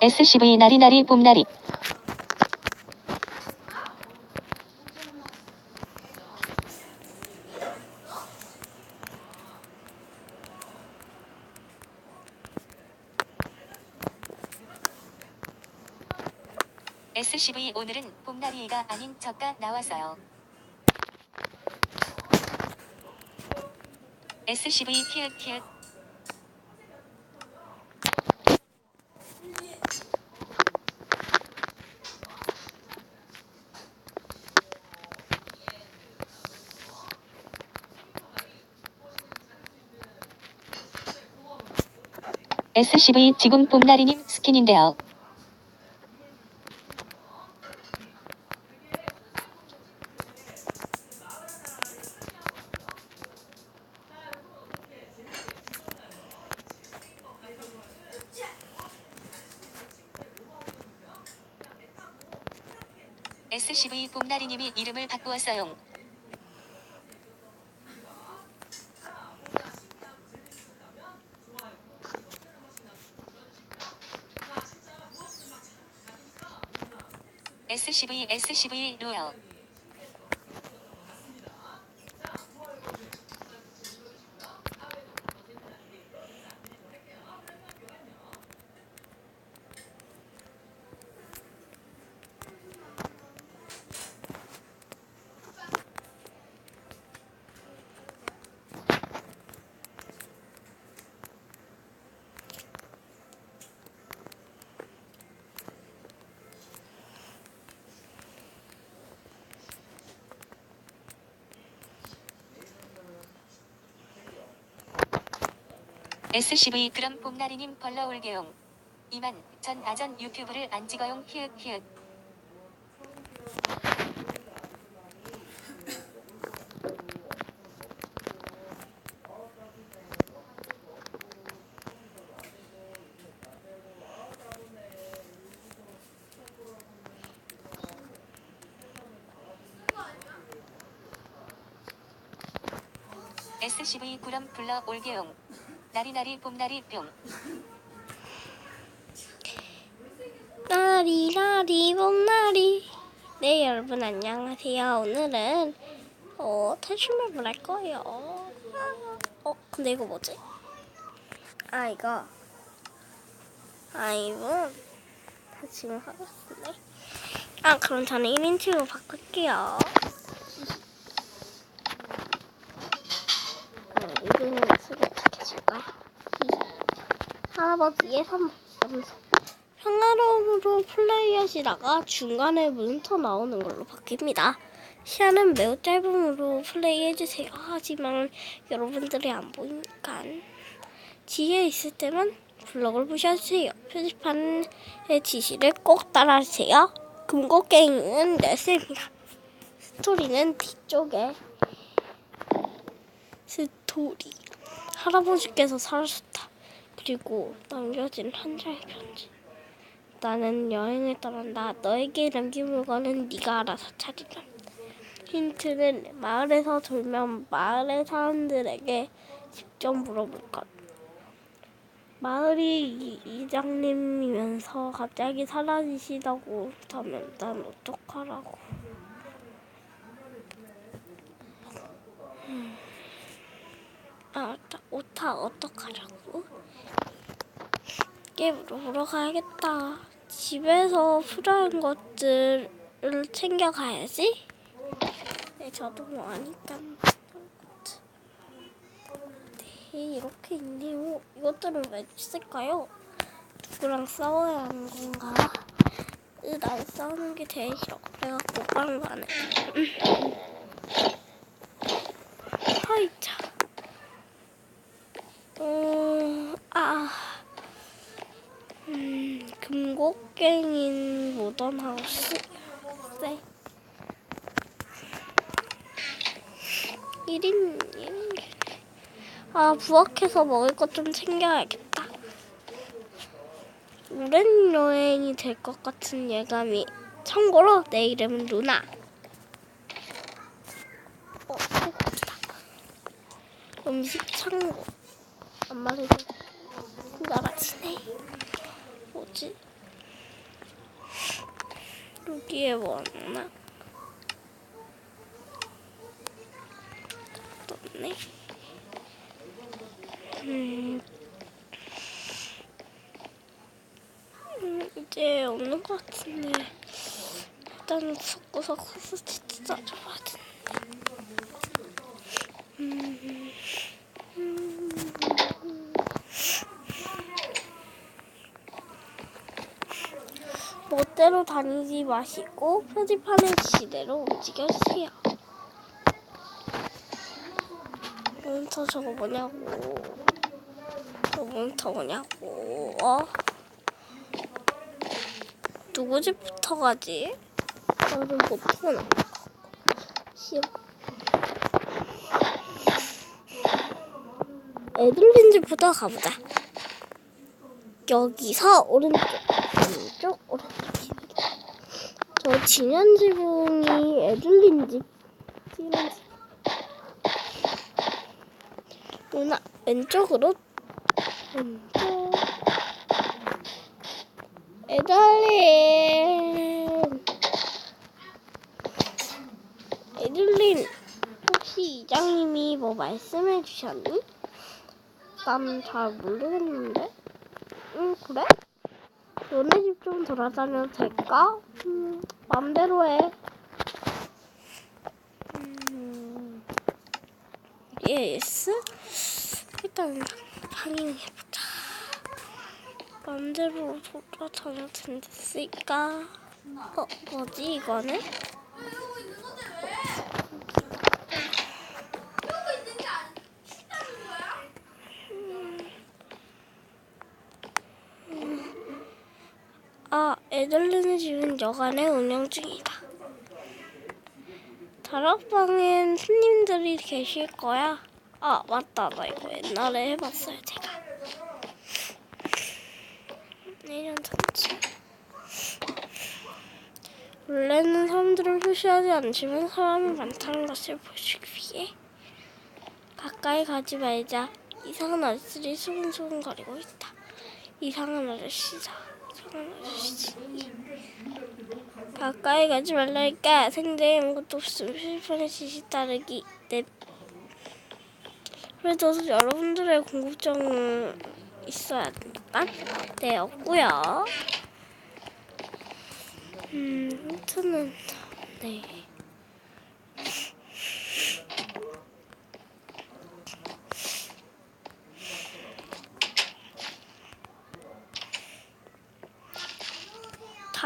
SCV 나리나리 봄나리 SCV 오늘은 봄나리가 아닌 저가 나왔어요. SCV 키읔 키읔 SCV 지금 봄나리님 스킨인데요. SCV 봄나리님이 이름을 바꾸었어요. SCV SCV 로열 SCV 그럼 봄나리님 벌러 올게용. 이만 전 아전 유튜브를 안 찍어용 히읗 히읗. SCV 그럼 불러 올게용. 나리나리 봄나리 뿅. 나리 나리 봄나리. 네 여러분 안녕하세요. 오늘은 어 탈출맵을 할 거예요. 아, 어 근데 이거 뭐지? 아 이거. 아 이거. 다 지금 하고 있네 아 그럼 저는 1인칭으로 바꿀게요. 음, 이거는 쓰게 줄까? 할아버지의 선물 평화로움으로 플레이하시다가 중간에 문터 나오는 걸로 바뀝니다. 시야는 매우 짧음으로 플레이해주세요. 하지만 여러분들이 안 보이니까 지혜에 있을 때만 블럭을 부셔주세요. 표지판의 지시를 꼭 따라하세요. 금고갱이는 넷입니다. 스토리는 뒤쪽에 스토리 할아버지께서 사라졌다. 그리고 남겨진 한 장의 편지. 나는 여행을 떠난다. 너에게 남긴 물건은 네가 알아서 찾으라. 힌트는 마을에서 돌면 마을의 사람들에게 직접 물어볼 것. 마을이 이- 이장님이면서 갑자기 사라지시다고 하면 난 어떡하라고. 아, 맞다. 오타 어떡하라고? 게임으로 보러 가야겠다. 집에서 필요한 것들을 챙겨 가야지. 네, 저도 뭐 아니까. 네, 이렇게 있네요. 이것들은 왜 있을까요? 누구랑 싸워야 하는 건가? 으, 난 싸우는 게 제일 싫어. 그래갖고 오빠랑 안 해. 하이차. 음, 아. 음, 금곡갱인 모던하우스. 네. 1인, 1인. 아, 부엌에서 먹을 것 좀 챙겨야겠다. 오랜 여행이 될 것 같은 예감이. 참고로 내 이름은 루나. 어, 배고프다. 음식 창고. 엄마를 나라지네. 뭐지? 여기에 뭐 없나? 없네. 음, 음, 이제 없는 것 같은데. 일단 섞어서 코스티치 짜줘야 되는데. 음, 음. 멋대로 다니지 마시고 표지판의 지시대로 움직여주세요. 몬스터 저거 뭐냐고. 저 몬스터 뭐냐고. 어? 누구 집부터 가지? 나는 못 푸나. 싫어. 애들린 집부터 가보자. 여기서 오른쪽, 왼쪽, 오른쪽. 저 진현 지붕이 애들린 집. 진현 집. 누나 왼쪽으로 왼쪽. 애들린. 애들린. 혹시 이장님이 뭐 말씀해 주셨니? 난 잘 모르겠는데. 응, 그래? 너네 집 좀 돌아다녀도 될까? 음, 맘대로 해. 음, 예스? 일단 확인해보자. 맘대로 돌아다녀도 된댔으니까. 어, 뭐지, 이거는? 아, 애들리는 집은 여간에 운영 중이다. 다락방엔 손님들이 계실 거야. 아, 맞다. 나 이거 옛날에 해봤어요, 제가. 내년 전지. 원래는 사람들을 표시하지 않지만 사람이 많다는 것을 보여주기 위해 가까이 가지 말자. 이상한 아저씨들이 수근수근거리고 있다. 이상한 아저씨다. 가까이 가지 말라니까 생대에 아무것도 없으면 실판의 지시 따르기 네. 그래도 여러분들의 궁금증은 있어야 되니까 네 없고요. 음 힌트는 네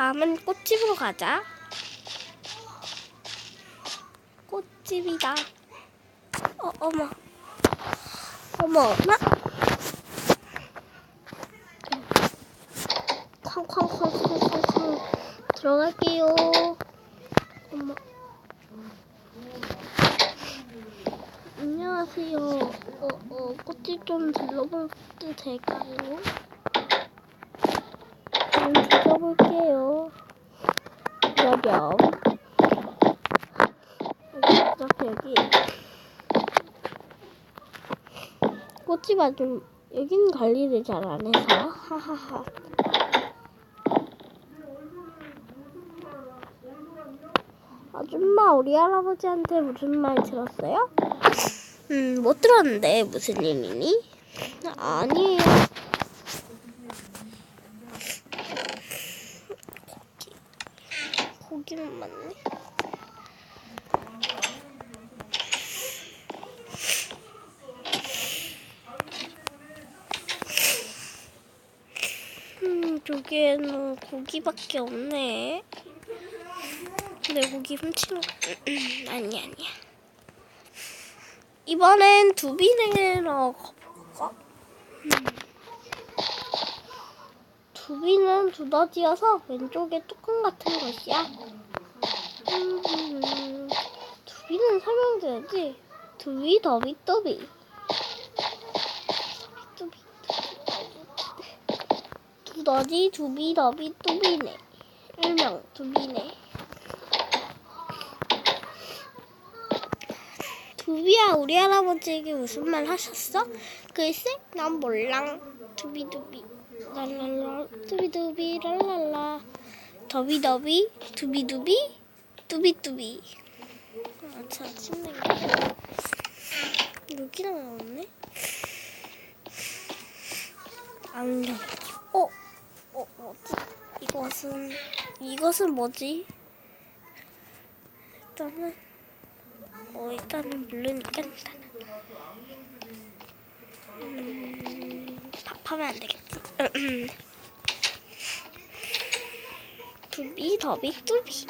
다음은 꽃집으로 가자. 꽃집이다. 어, 어머. 어머, 엄마. 쾅쾅쾅쾅쾅쾅. 들어갈게요. 어머. 안녕하세요. 어, 어, 꽃집 좀 들러봐도 될까요? 좀 뒤져볼게요. 여렴. 여기. 꽃집 아줌, 여긴 관리를 잘 안 해서. 하하하. 아줌마, 우리 할아버지한테 무슨 말 들었어요? 음, 못 들었는데, 무슨 일이니? 아니에요. 고기는 많네. 음, 여기에는 고기밖에 없네. 내 고기 훔치는 거. 아니, 아니야. 이번엔 두비네로 가볼까? 음. 두비는 두더지여서 왼쪽에 뚜껑 같은 것이야. 음, 두비는 설명돼야지. 두비 더비. 두비 두더지 두비 더비 또비네. 일명 두비네. 두비야 우리 할아버지에게 무슨 말 하셨어? 글쎄 난 몰랑. 두비두비 랄랄라. 두비두비 랄랄라. 더비더비 두비두비 뚜비뚜비. 아 짜증나 여기다 나왔네. 안경 어? 어 뭐지? 이것은 이것은 뭐지? 일단은 어 일단은 모르니까 일단 음, 답하면 안 되겠지. 두비 더비 뚜비